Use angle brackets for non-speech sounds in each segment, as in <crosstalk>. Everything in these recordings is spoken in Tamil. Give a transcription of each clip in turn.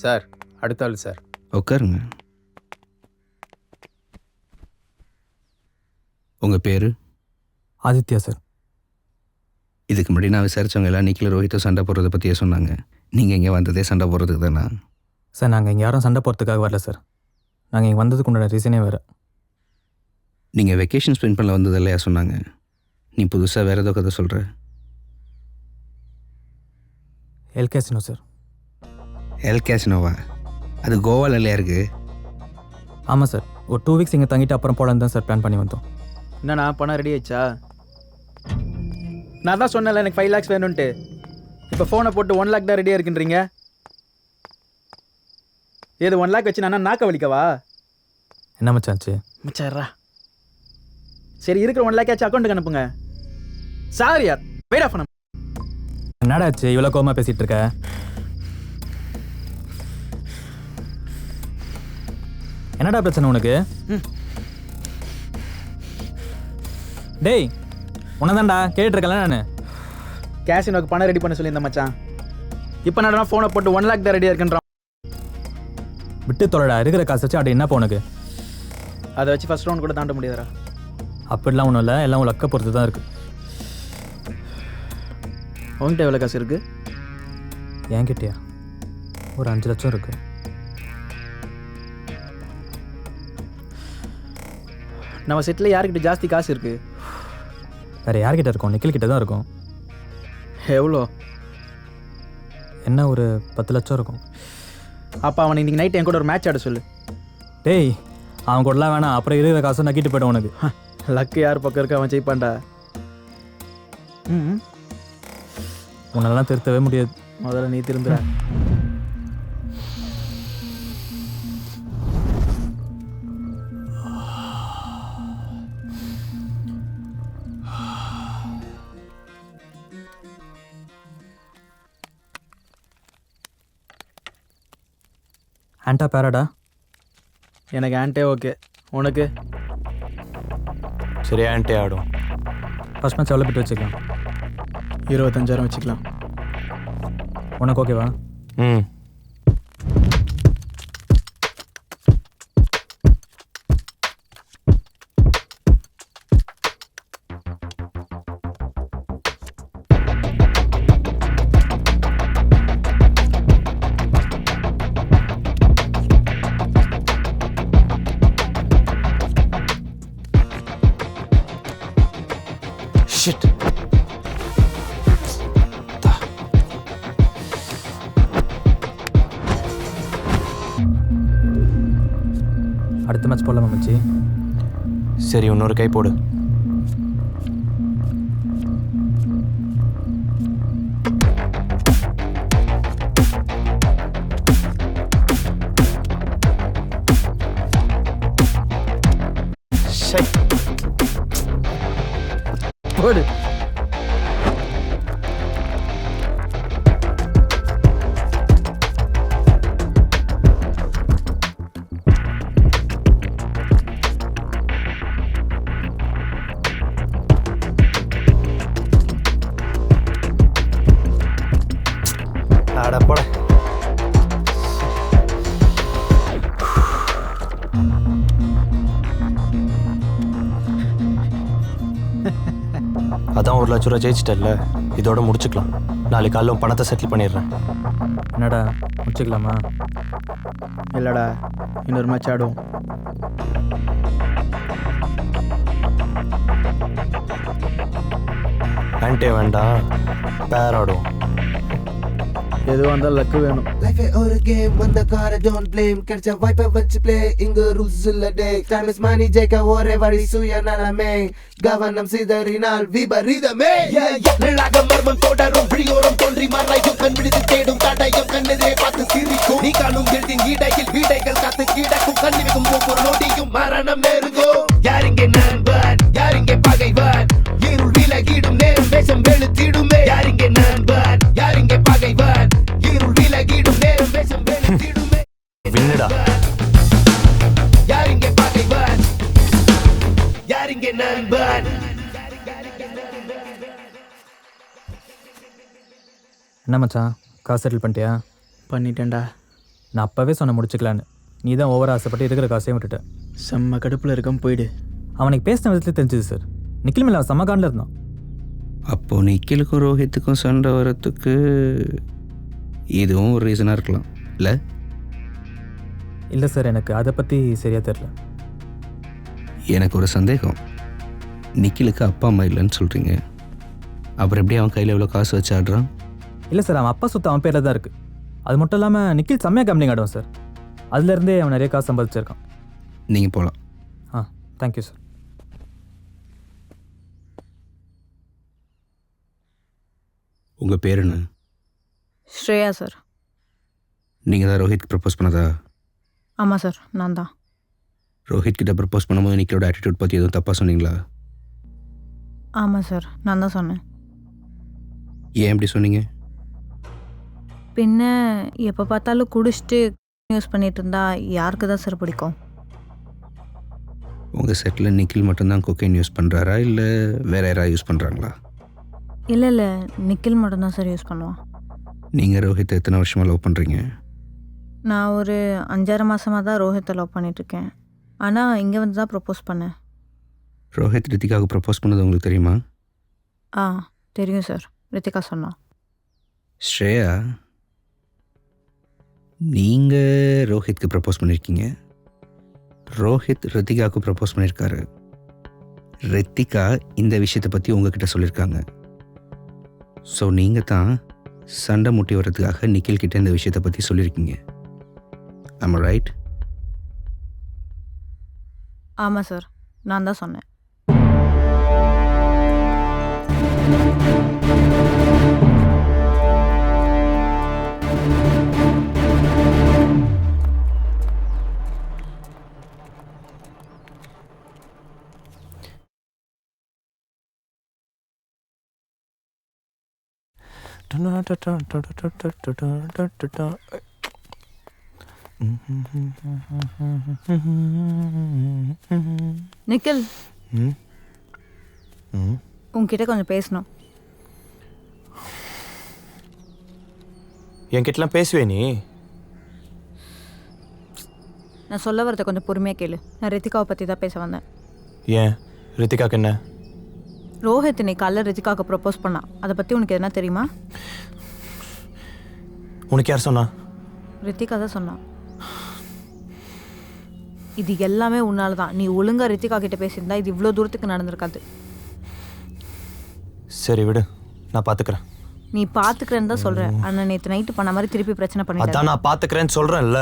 சார் அடுத்த ஆள் சார். உட்காருங்க. உங்கள் பேர்? ஆதித்யா சார். இதுக்கு முன்னாடி நான் விசாரிச்சவங்க எல்லாம் நிக்கில் ரோஹித்தும் சண்டை போடுறத பற்றியே சொன்னாங்க. நீங்கள் இங்கே வந்ததே சண்டை போடுறதுக்கு தானே? சார் நாங்கள் இங்கே யாரும் சண்டை போகிறதுக்காக வரல சார். நாங்கள் இங்கே வந்ததுக்கு உண்டான ரீசனே வேறு. நீங்கள் வெக்கேஷன் ஸ்பெண்ட் பண்ண வந்தது இல்லையா சொன்னாங்க. நீ புதுசாக வேறு ஏதோ கதை சொல்கிற எல்கேசினோ சார். எல் கேசினோவா அது கோவாவில் இல்லையா இருக்குது ஆமாம் சார். ஒரு டூ வீக்ஸ் இங்கே தங்கிட்டு அப்புறம் போகலான்னு தான் சார் பிளான் பண்ணி வந்தோம். என்னண்ணா பணம் ரெடி ஆயிடுச்சா? நான் தான் சொன்னேன்ல எனக்கு ஃபைவ் லேக்ஸ் வேணும்ன்ட்டு. இப்போ ஃபோனை போட்டு ஒன் லேக் தான் ரெடியாக இருக்குன்றீங்க? ஏது ஒன் லேக் வச்சு நான் நாக்க வலிக்கவா? என்ன மச்சாச்சு மச்சாரா சரி இருக்கிற ஒன் லேக்காச்சும் அக்கௌண்ட்டுக்கு அனுப்புங்க. சாரி யார்? வெயிட் ஆஃப் பண்ண. என்னடாச்சு இவ்வளோ கோவமா பேசிகிட்டு இருக்க? என்னடா பிரச்சனை உனக்கு. டேய் உனதான்டா கேட்டுருக்கல நான். கேஷினோக்கு பணம் ரெடி பண்ண சொல்லியிருந்தேன் மச்சான். இப்போ நான் ஃபோனை போட்டு ஒன் லேக் தான் ரெடியாக இருக்குன்றான் விட்டு தொலைடா இருக்கிற காசு வச்சு அப்படி என்னப்பா உனக்கு? அதை வச்சு ஃபர்ஸ்ட் ரவுண்ட் கூட தாண்ட முடியாதுடா. அப்படிலாம் ஒன்றும் இல்லை எல்லாம் லக்க பொறுத்து தான் இருக்குது உங்ககிட்ட எவ்வளோ காசு இருக்குது என்கிட்டயா? ஒரு அஞ்சு லட்சம் இருக்குது நம்ம செட்டில் யாருக்கிட்ட ஜாஸ்தி காசு இருக்குது வேறு யார்கிட்ட இருக்கும்? நிக்கில் கிட்ட தான் இருக்கும். எவ்வளோ என்ன ஒரு பத்து லட்சம் இருக்கும். அப்போ அவனை இன்னைக்கு நைட் என் கூட ஒரு மேட்ச் ஆட சொல்லு. டேய் அவன் கூடலாம் வேணாம். அப்புறம் இருக்கிற காசை நக்கிட்டு போய்டும் உனக்கு. லக்கு யார் பக்கம் இருக்க அவன் ஜெயிப்பான்டா. ம் உன்னெல்லாம் திருத்தவே முடியாது. முதல்ல நீ திருந்துற. ஆண்டா பேராடா? எனக்கு ஆன்ட்டே ஓகே. உனக்கு? சரி ஆன்ட்டே ஆடும். ஃபர்ஸ்ட் மேட்ச் எவ்வளோ பிட்டு வச்சுக்கலாம்? இருபத்தஞ்சாயிரம் வச்சுக்கலாம். உனக்கு ஓகேவா? ம். மேட்ச் போடலாமா மச்சி. சரி இன்னொரு கை போடு. ஒரு லட்ச ரூபா ஜெயிச்சிட்டல்ல இதோட முடிச்சுக்கலாம். நாளைக்கு காலைல உன் பணத்தை செட்டில் பண்ணிடுறேன். என்னடா முடிச்சுக்கலாமா? இல்லைடா இன்னொரு மேட்ச் ஆடுவோம். ஆன்ட்டே வேண்டாம் பேர் ஆடுவோம். எதுவாக இருந்தாலும் லக்கு வேணும். லைஃபே ஒரு கேம் வந்த கார டோன்ட் blame. கிடைச்ச வாய்ப்பை வச்சு play. இங்க ரூல்ஸ் இல்ல டே டைம் இஸ் மணி ஜெயிக்க ஒரே வழி சுய நலமே கவனம் சிதறினால் விபரீதமே. நிழலாக மர்மம் தொடரும். விழியோரம் தோன்றி மறையும் கண் விடுத்து தேடும். தடையும் கண்ணெதிரே பார்த்து சிரிக்கும். நீ காணும் எழுதின் இடையில் வீடைகள் காத்து கிடக்கும். கண்ணிருக்கும் ஒவ்வொரு நொடியும் மரணம் நெருங்கும் யாரிங்கே நண்பன்? யாரிங்கே பகைவன்? இருள் விலகிடும் நேரம் வேஷம் வெளுத்திடுமே. யாரிங்கே வின்னுடா யாரிங்கே பகைவன் யாரிங்கே நண்பன் என்ன மச்சான்? காசு செட்டில் பண்ணிட்டியா? பண்ணிட்டேன்டா. நான் அப்போவே சொன்ன முடிச்சுக்கலான்னு. நீ தான் ஓவர் ஆசைப்பட்டு இருக்கிற காசையும் விட்டுட்ட. செம்ம கடுப்பில் இருக்கான் போயிடு. அவனுக்கு பேசின விதத்துல தெரிஞ்சுது சார் நிக்கில் மேலே அவன் செம்ம காண்டில் இருந்தான். அப்போது நிக்கிலுக்கும் ரோஹித்துக்கும் சண்டை வரத்துக்கு இதுவும் ஒரு ரீசனாக இருக்கலாம். இல்லை? இல்லை சார் எனக்கு அதை பற்றி சரியாக தெரில எனக்கு ஒரு சந்தேகம். நிக்கிலுக்கு அப்பா அம்மா இல்லைன்னு சொல்கிறீங்க அப்புறம் எப்படி அவன் கையில் எவ்வளோ காசு வச்சு ஆடுறான்? இல்லை சார் அவன் அப்பா சொத்து அவன் பேரில் தான் இருக்குது அது மட்டும் இல்லாமல் நிக்கில் செம்மையாக கம்பெனி ஆடுவான் சார். அதுலேருந்தே அவன் நிறைய காசு சம்பாதிச்சிருக்கான். நீங்கள் போகலாம் ஆ தேங்க்யூ சார் உங்கள் பேர் என்ன? ஸ்ரேயா சார் நீங்கள் தான் ரோஹித்க்கு ப்ரப்போஸ் பண்ணதா? ஆமாம் சார் நான் தான். ரோஹித் கிட்ட ப்ரப்போஸ் பண்ணும்போது நிக்கிலோட ஆட்டிடியூட் பற்றி எதுவும் தப்பாக சொன்னீங்களா? ஆமாம் சார் நான் தான் சொன்னேன். ஏன் இப்படி சொன்னீங்க? பின்ன எப்போ பார்த்தாலும் குடிச்சிட்டு யூஸ் பண்ணிட்டு இருந்தா யாருக்கு தான் சார் பிடிக்கும்? உங்கள் செட்டில் நிக்கில் மட்டும்தான் கொக்கைன் யூஸ் பண்ணுறாரா இல்லை வேற யாராவது யூஸ் பண்ணுறாங்களா இல்லை இல்லை நிக்கில் மட்டும்தான் சார் யூஸ் பண்ணுவான். நீங்கள் ரோஹித்தை எத்தனை வருஷமாக லவ் பண்ணுறீங்க நான் ஒரு அஞ்சாறு மாதமாக தான் ரோஹித்தை லவ் பண்ணிகிட்ருக்கேன் ஆனால் இங்கே வந்து தான் ப்ரப்போஸ் பண்ணேன். ரோஹித் ரித்திகாவுக்கு ப்ரப்போஸ் பண்ணது உங்களுக்கு தெரியுமா? ஆ தெரியும் சார் ரித்திகா சொன்னான் ஸ்ரேயா நீங்கள் ரோஹித்க்கு ப்ரப்போஸ் பண்ணியிருக்கீங்க ரோஹித் ரித்திகாவுக்கு ப்ரப்போஸ் பண்ணியிருக்காரு ரித்திகா இந்த விஷயத்தை பற்றி உங்ககிட்ட சொல்லியிருக்காங்க ஸோ நீங்கள் தான் சண்டை முட்டி வர்றதுக்காக நிக்கில் கிட்ட இந்த விஷயத்தை பற்றி சொல்லியிருக்கீங்க ஆமாம் ரைட் ஆமாம் சார் நான் தான் சொன்னேன் நிக்கில் ம் ம். உங்ககிட்ட கொஞ்சம் பேசணும். என்கிட்டலாம் பேசுவே நீ? நான் சொல்ல வரதை கொஞ்சம் பொறுமையாக கேளு. நான் ரித்திகாவை பற்றி தான் பேச வந்தேன். ஏன்? ரித்திகாக்கு என்ன? ரோஹித் இன்னைக்கு காலைல ரித்திகாவுக்கு ப்ரப்போஸ் பண்ணான் அதை பற்றி உனக்கு எதனா தெரியுமா? உனக்கு யார் சொன்னா? ரித்திகா தான் சொன்னான் இது எல்லாமே உன்னால தான் நீ ஒழுங்கா ரித்திகா கிட்ட பேசியிருந்தா இது இவ்வளோ தூரத்துக்கு நடந்திருக்காது. சரி விடு நான் பார்த்துக்கிறேன் நீ பார்த்துக்கிறேன்னு தான் சொல்கிறேன் ஆனால் நேற்று நைட்டு பண்ண மாதிரி திருப்பி பிரச்சனை பண்ணிட்டேன் அதான் நான் பார்த்துக்கிறேன்னு சொல்கிறேன்ல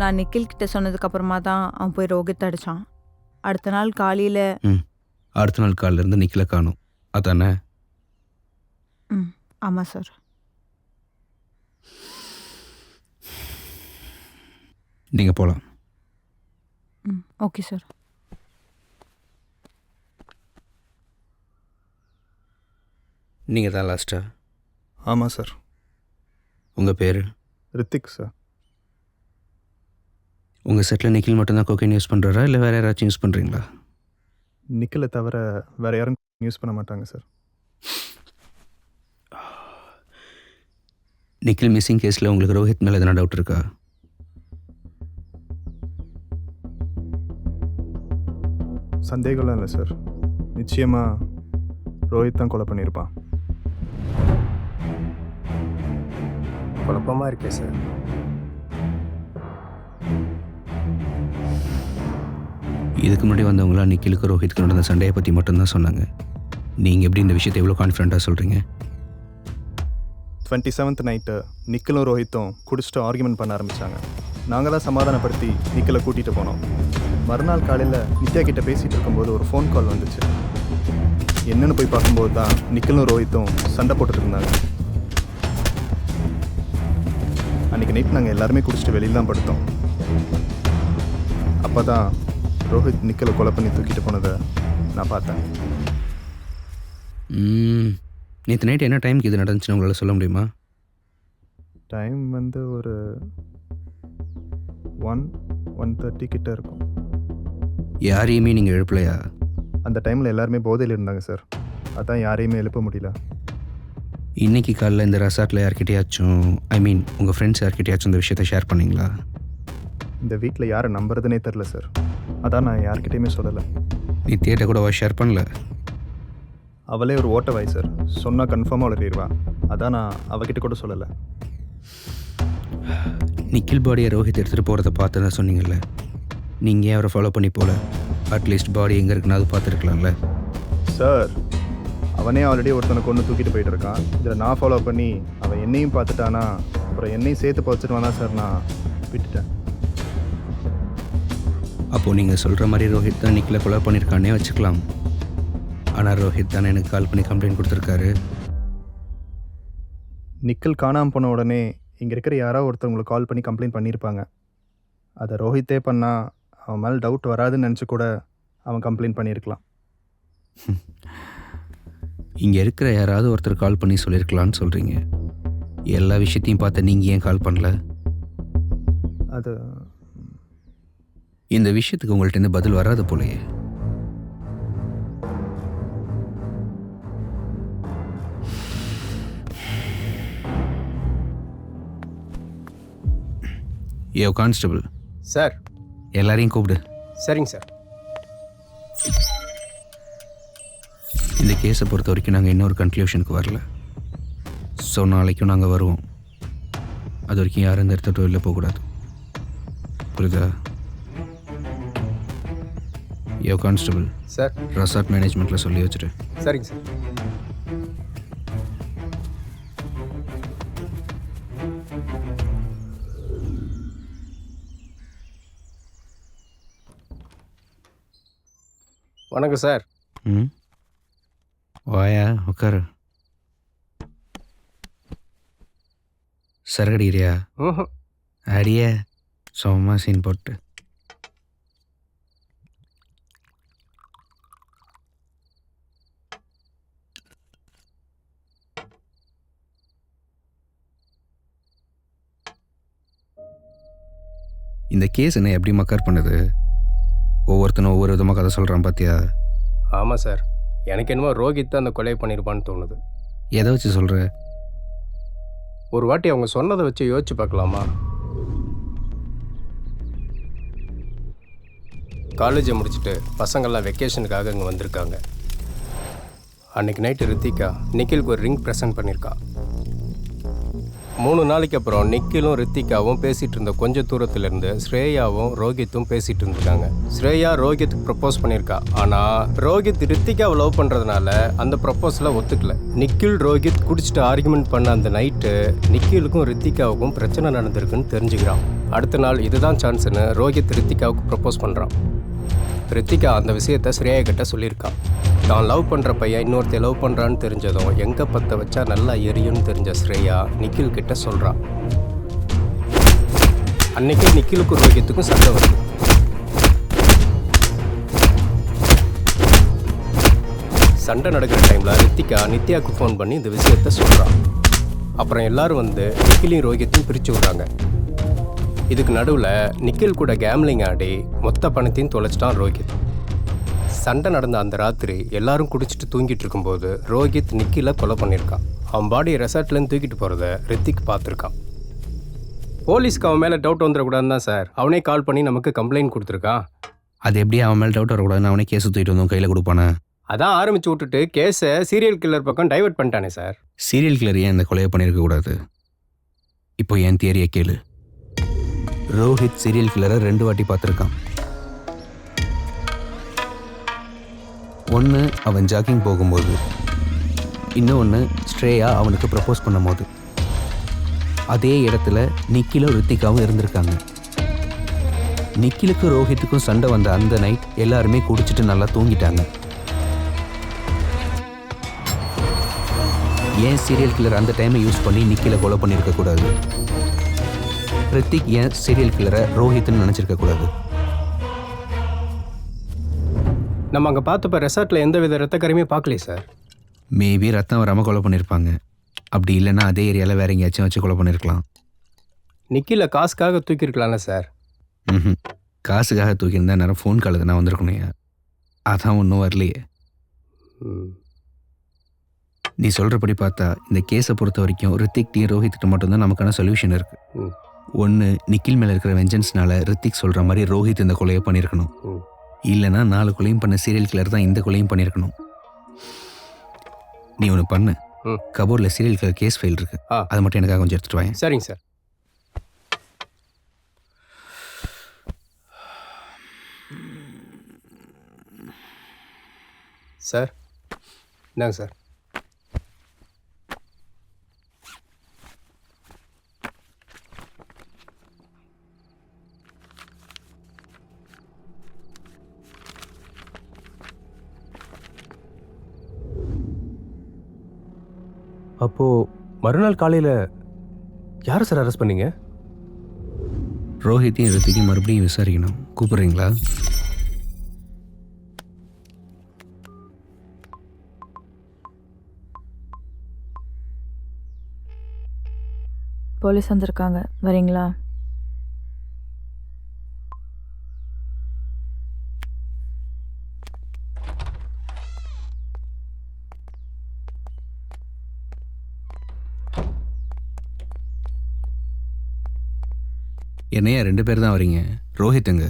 நான் நிக்கில் கிட்ட சொன்னதுக்கு அப்புறமா தான் அவன் போய் ரோஹித் அடிச்சான். அடுத்த நாள் காலையில் ம் அடுத்த நாள் காலில் இருந்து நிக்கில காணும். அதானே? ம் ஆமாம் சார். நீங்கள் போகலாம் ம் ஓகே சார். நீங்கள் தான் லாஸ்ட்டா? ஆமாம் சார். உங்கள் பேர்? ரித்திக் சார். உங்கள் செட்டில் நிக்கில் மட்டும்தான் கொக்கைன் யூஸ் பண்ணுறாரா இல்லை வேறு யாராச்சும் யூஸ் பண்ணுறீங்களா நிக்கலை தவிர வேறு யாரும் யூஸ் பண்ண மாட்டாங்க சார் நிக்கில் மிஸ்ஸிங் கேஸில் உங்களுக்கு ரோஹித் மேலே எதனா டவுட் இருக்கா? சந்தேகம்லாம் இல்லை சார் நிச்சயமாக ரோஹித் தான் கொலை பண்ணியிருப்பான் குழப்பமாக இருக்கே சார் இதுக்கு முன்னாடி வந்தவங்களாம் நிக்கிலுக்கு ரோஹித்க்கு நடந்த சண்டையை பற்றி மட்டும்தான் சொன்னாங்க. நீங்கள் எப்படி இந்த விஷயத்தை எவ்வளோ கான்ஃபிடண்ட்டாக சொல்கிறீங்க டுவெண்ட்டி செவன்த் நைட்டு நிக்கிலும் ரோஹித்தும் குடிச்சிட்டு ஆர்குமெண்ட் பண்ண ஆரம்பித்தாங்க நாங்கள் தான் சமாதானப்படுத்தி நிக்கிலை கூட்டிகிட்டு போனோம். மறுநாள் காலையில் நித்யா கிட்டே பேசிகிட்டு இருக்கும்போது ஒரு ஃபோன் கால் வந்துச்சு. என்னென்னு போய் பார்க்கும்போது தான் நிக்கிலும் ரோஹித்தும் சண்டை போட்டுட்டு இருந்தாங்க. அன்றைக்கி நைட் நாங்கள் எல்லாருமே குடிச்சிட்டு வெளியில் தான் படுத்தோம். அப்போ தான் ரோஹித் நிக்கலை கொலை பண்ணி தூக்கிட்டு போனதை நான் பார்த்தேன். நேற்று நைட் என்ன டைமுக்கு இது நடந்துச்சுன்னு உங்களால் சொல்ல முடியுமா? டைம் வந்து ஒரு ஒன் ஒன் தேர்ட்டி கிட்ட இருக்கும். யாரையுமே நீங்கள் எழுப்பலையா? அந்த டைமில் எல்லாருமே போதையில் இருந்தாங்க சார் அதான் யாரையுமே எழுப்ப முடியல. இன்னைக்கு காலைல இந்த ரெசார்ட்டில் யார்கிட்டயாச்சும் ஐ மீன் உங்கள் ஃப்ரெண்ட்ஸ் யார்கிட்டயாச்சும் இந்த விஷயத்தை ஷேர் பண்ணீங்களா? இந்த வீட்டில் யாரை நம்புறதுனே தெரில சார் அதான் நான் யார்கிட்டயுமே சொல்லலை. நீ தியேட்டர் கூட ஷேர் பண்ணல? அவளே ஒரு ஓட்ட வாய் சார் சொன்னால் கன்ஃபார்மாக உளறிடுவா. அதான் நான் அவகிட்ட கூட சொல்லலை. நிக்கில் பாடியை ரோஹித் எடுத்துகிட்டு போகிறத பார்த்ததா சொன்னீங்கல்ல. நீங்கள் ஏன் அவரை ஃபாலோ பண்ணி போகல அட்லீஸ்ட் பாடி எங்கே இருக்குன்னு அது பார்த்துருக்கலாம்ல. சார் அவனே ஆல்ரெடி ஒருத்தனை கொண்டு தூக்கிட்டு போயிட்டு இருக்கான். இதில் நான் ஃபாலோ பண்ணி அவன் என்னையும் பார்த்துட்டானா அப்புறம் என்னையும் சேர்த்து பறிச்சிட்டு தான் சார் நான் விட்டுட்டேன். அப்போது நீங்கள் சொல்கிற மாதிரி ரோஹித் தான் நிக்கில் கொலை பண்ணியிருக்கானே வச்சுக்கலாம். ஆனால் ரோஹித் தானே எனக்கு கால் பண்ணி கம்ப்ளைண்ட் கொடுத்துருக்காரு. நிக்கல் காணாமல் போன உடனே இங்கே இருக்கிற யாரோ ஒருத்தவங்களுக்கு கால் பண்ணி கம்ப்ளைண்ட் பண்ணியிருப்பாங்க. அதை ரோஹித்தே பண்ணால் அவன் மேலே டவுட் வராதுன்னு நினச்சி கூட அவன் கம்ப்ளைண்ட் பண்ணியிருக்கலாம். <laughs> இங்கே இருக்கிற யாராவது ஒருத்தர் கால் பண்ணி சொல்லியிருக்கலான்னு சொல்கிறீங்க எல்லா விஷயத்தையும் பார்த்து நீங்கள் ஏன் கால் பண்ணல? அது இந்த விஷயத்துக்கு உங்கள்ட்ட இருந்து பதில் வராது போலயே. Yo constable. சார். எல்லாரையும் கூப்பிடு. சரிங்க சார். இந்த கேஸை பொறுத்த வரைக்கும் நாங்கள் இன்னொரு கன்க்ளூஷனுக்கு வரல. ஸோ நாளைக்கும் நாங்கள் வருவோம். அது வரைக்கும் யாரும் இந்த இடத்த வெளில போகக்கூடாது. புரியுதா? யோ கான்ஸ்டபிள் சார் ரெசார்ட் மேனேஜ்மெண்ட்டில் சொல்லி வச்சுட்டு சரிங்க சார் வணக்கம் சார் ம். வாயா உட்காரு சரகடிக்கிறியா? ம்ஹும். அடிய சும்மா சீன் போட்டு. இந்த கேஸ் என்ன எப்படி மக்கர் பண்ணுது? ஒவ்வொருத்தனும் ஒவ்வொரு விதமாக கதை சொல்கிறான் பார்த்தியா ஆமாம் சார். எனக்கு என்னமோ ரோஹித் தான் அந்த கொலை பண்ணியிருப்பான்னு தோணுது. எதை வச்சு சொல்கிற ஒரு வாட்டி அவங்க சொன்னதை வச்சு யோசிச்சு பார்க்கலாமா? காலேஜை முடிச்சுட்டு பசங்கள்லாம் வெக்கேஷனுக்காக இங்கே வந்திருக்காங்க. அன்னைக்கு நைட்டு ரித்திகா நிக்கிலுக்கு ஒரு ரிங் ப்ரெசென்ட் பண்ணியிருக்கா மூணு நாளைக்கு அப்புறம் நிக்கிலும் ரித்திகாவும் பேசிகிட்டு இருந்த கொஞ்ச தூரத்துலேருந்து ஸ்ரேயாவும் ரோஹித்தும் பேசிகிட்டு இருந்திருக்காங்க. ஸ்ரேயா ரோஹித்துக்கு ப்ரப்போஸ் பண்ணியிருக்கா. ஆனால் ரோஹித் ரித்திகாவை லவ் பண்ணுறதுனால அந்த ப்ரப்போஸில் ஒத்துக்கல. நிக்கில் ரோஹித் குடிச்சிட்டு ஆர்குமெண்ட் பண்ண அந்த நைட்டு நிக்கிலுக்கும் ரித்திகாவுக்கும் பிரச்சனை நடந்திருக்குன்னு தெரிஞ்சுக்கிறான். அடுத்த நாள் இதுதான் சான்ஸ்னு ரோஹித் ரித்திகாவுக்கு ப்ரப்போஸ் பண்ணுறான் ரித்திகா அந்த விஷயத்த ஸ்ரேயா கிட்ட சொல்லியிருக்கான் தான் லவ் பண்ணுற பையன் இன்னொருத்தர் லவ் பண்ணுறான்னு தெரிஞ்சதும் எங்கே பற்ற வச்சா நல்லா எரியும்னு தெரிஞ்ச ஸ்ரேயா நிக்கில் கிட்ட சொல்கிறான் அன்னைக்கே நிக்கிலுக்கு ரோகித்துக்கும் சண்டை வருது. சண்டை நடக்கிற டைமில் ரித்திகா நித்யாவுக்கு ஃபோன் பண்ணி இந்த விஷயத்த சொல்கிறான் அப்புறம் எல்லாரும் வந்து நிக்கிலையும் ரோஹித்தையும் பிரித்து விட்றாங்க. இதுக்கு நடுவில் நிக்கில் கூட கேம்லிங் ஆடி மொத்த பணத்தையும் தொலைச்சிட்டான் ரோஹித். சண்டை நடந்த அந்த ராத்திரி எல்லாரும் குடிச்சிட்டு தூங்கிட்டு இருக்கும்போது ரோஹித் நிக்கில கொலை பண்ணியிருக்கான். அவன் பாடியை ரெசார்ட்லேருந்து தூக்கிட்டு போகிறத ரித்திக் பார்த்துருக்கான். போலீஸ்க்கு அவன் மேலே டவுட் வந்துடக்கூடாதுன்னு தான் சார். அவனே கால் பண்ணி நமக்கு கம்ப்ளைண்ட் கொடுத்துருக்கான் அது எப்படி அவன் மேலே டவுட் வரக்கூடாதுன்னு அவனே கேஸ் தூக்கிட்டு வந்தோம் கையில் கொடுப்பானே? அதான் ஆரம்பிச்சு விட்டுட்டு கேஸை சீரியல் கில்லர் பக்கம் டைவர்ட் பண்ணிட்டானே சார். சீரியல் கில்லர் ஏன் இந்த கொலையை பண்ணியிருக்க கூடாது இப்போ என் தியரியை கேளு. ரோஹித் சீரியல் கில்லரை ரெண்டு வாட்டி பார்த்துருக்கான். ஒன்று அவன் ஜாக்கிங் போகும்போது இன்னொன்று ஸ்ட்ரேயா அவனுக்கு ப்ரப்போஸ் பண்ணும்போது. அதே இடத்துல நிக்கிலும் ரித்திகாவும் இருந்திருக்காங்க. நிக்கிலுக்கும் ரோஹித்துக்கும் சண்டை வந்த அந்த நைட் எல்லாருமே குடிச்சிட்டு நல்லா தூங்கிட்டாங்க. ஏன் சீரியல் கில்லர் அந்த டைமை யூஸ் பண்ணி நிக்கில கொலை பண்ணியிருக்கக்கூடாது? ரித்திக் ஏன் சீரியல் கில்லரை ரோஹித்னு நினச்சிருக்க கூடாது. நம்ம அங்கே பார்த்தப்ப ரெசார்ட்டில் எந்த வித ரத்த கரையுமே பார்க்கலையே சார் மேபி ரத்தம் வராமல் கொலை பண்ணியிருப்பாங்க அப்படி இல்லைன்னா அதே ஏரியாவில் வேற எங்கேயாச்சும் வச்சு கொலை பண்ணியிருக்கலாம் நிக்கில காசுக்காக தூக்கியிருக்கலாம்ல சார் ம் காசுக்காக தூக்கியிருந்தா நேரம் ஃபோன் கால் நான் வந்திருக்கணும் அதான் ஒன்றும் வரலையே. நீ சொல்கிறபடி பார்த்தா இந்த கேஸை பொறுத்த வரைக்கும் ரித்திக் டி ரோஹித்துக்கு மட்டும்தான் நமக்கான சொல்யூஷன் இருக்கு. ம். ஒன்று நிக்கில் மேலே இருக்கிற வெஞ்சன்ஸ்னால ரித்திக் சொல்கிற மாதிரி ரோஹித் இந்த கொலையை பண்ணியிருக்கணும். ம். இல்லைன்னா நாலு கொலையும் பண்ண சீரியல் கில்லர் தான் இந்த கொலையும் பண்ணியிருக்கணும். நீ ஒன்று பண்ணு. கபோர்டில் சீரியல் கில்லர் கேஸ் ஃபைல் இருக்கு. அதை மட்டும் எனக்காக கொஞ்சம் எடுத்துட்டு வாங்க சரிங்க சார். சார் இந்தாங்க சார். அப்போது மறுநாள் காலையில் யாரை சார் அரெஸ்ட் பண்ணீங்க? ரோஹித்தையும் ரித்திக்கையும் மறுபடியும் விசாரிக்கணும். கூப்பிடுறீங்களா? போலீஸ் வந்திருக்காங்க. வரீங்களா? என்னையா ரெண்டு பேர் தான் வரீங்க? ரோஹித் எங்க?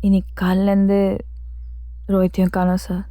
இன்னைக்கு காலிலேருந்து ரோஹித்தையும் காணோம் சார்.